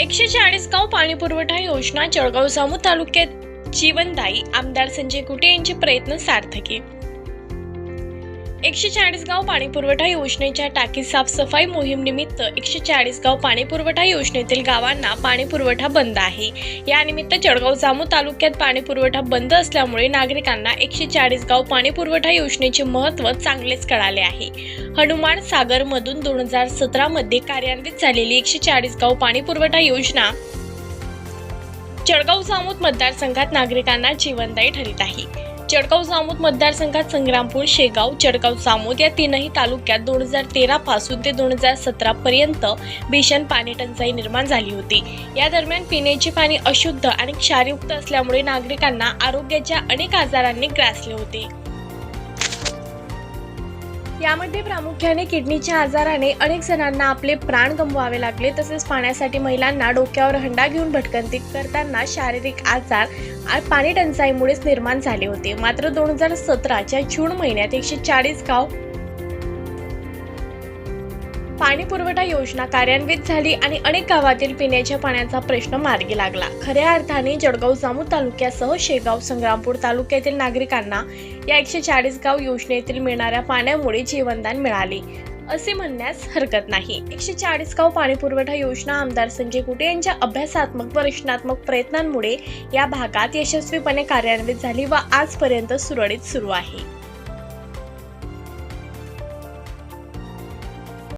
एकशे चाळीस गाव पाणी पुरवठा योजना जळगाव जामू तालुक्यात जीवनदायी आमदार संजय कुटे यांचे प्रयत्न सार्थकी एकशे चाळीस गाव पाणी पुरवठा योजनेच्या टाकी साफसफाई मोहीमनिमित्त एकशे चाळीस गाव पाणी पुरवठा योजनेतील गावांना पाणी पुरवठा बंद आहे. यानिमित्त जळगाव जामू तालुक्यात पाणी पुरवठा बंद असल्यामुळे नागरिकांना एकशे चाळीस गाव पाणी पुरवठा योजनेचे महत्त्व चांगलेच कळाले आहे. हनुमान सागरमधून दोन हजार सतरामध्ये कार्यान्वित झालेली एकशे चाळीस गाव पाणी पुरवठा योजना जळगाव जामूत मतदारसंघात नागरिकांना जीवनदायी ठरत आहे. जळगाव जामोद मतदारसंघात संग्रामपूर शेगाव जळगाव जामोद या तीनही तालुक्यात दोन हजार तेरा पासून ते दोन हजार सतरा पर्यंत भीषण पाणी टंचाई निर्माण झाली होती. या दरम्यान पिण्याचे पाणी अशुद्ध आणि क्षारयुक्त असल्यामुळे नागरिकांना आरोग्याच्या अनेक आजारांनी ग्रासले होते. यामध्ये प्रामुख्याने किडनीच्या आजाराने अनेक जणांना आपले प्राण गमवावे लागले. तसेच पाण्यासाठी महिलांना डोक्यावर हंडा घेऊन भटकंती करताना शारीरिक आजार पाणी टंचाईमुळेच निर्माण झाले होते. मात्र दोन हजार सतराच्या जून महिन्यात एकशे चाळीस गाव पाणी पुरवठा योजना कार्यान्वित झाली आणि अनेक गावातील पिण्याच्या पाण्याचा प्रश्न मार्गी लागला. खऱ्या अर्थाने जळगाव जामू तालुक्यासह शेगाव संग्रामपूर तालुक्यातील नागरिकांना या एकशे चाळीस गाव योजनेतील मिळणाऱ्या पाण्यामुळे जीवनदान मिळाले. असे म्हणण्यास हरकत नाही. एकशे चाळीस गाव पाणी पुरवठा योजना आमदार संजय कुटे यांच्या अभ्यासात्मक व रचनात्मक प्रयत्नांमुळे या भागात यशस्वीपणे कार्यान्वित झाली व आजपर्यंत सुरळीत सुरू आहे.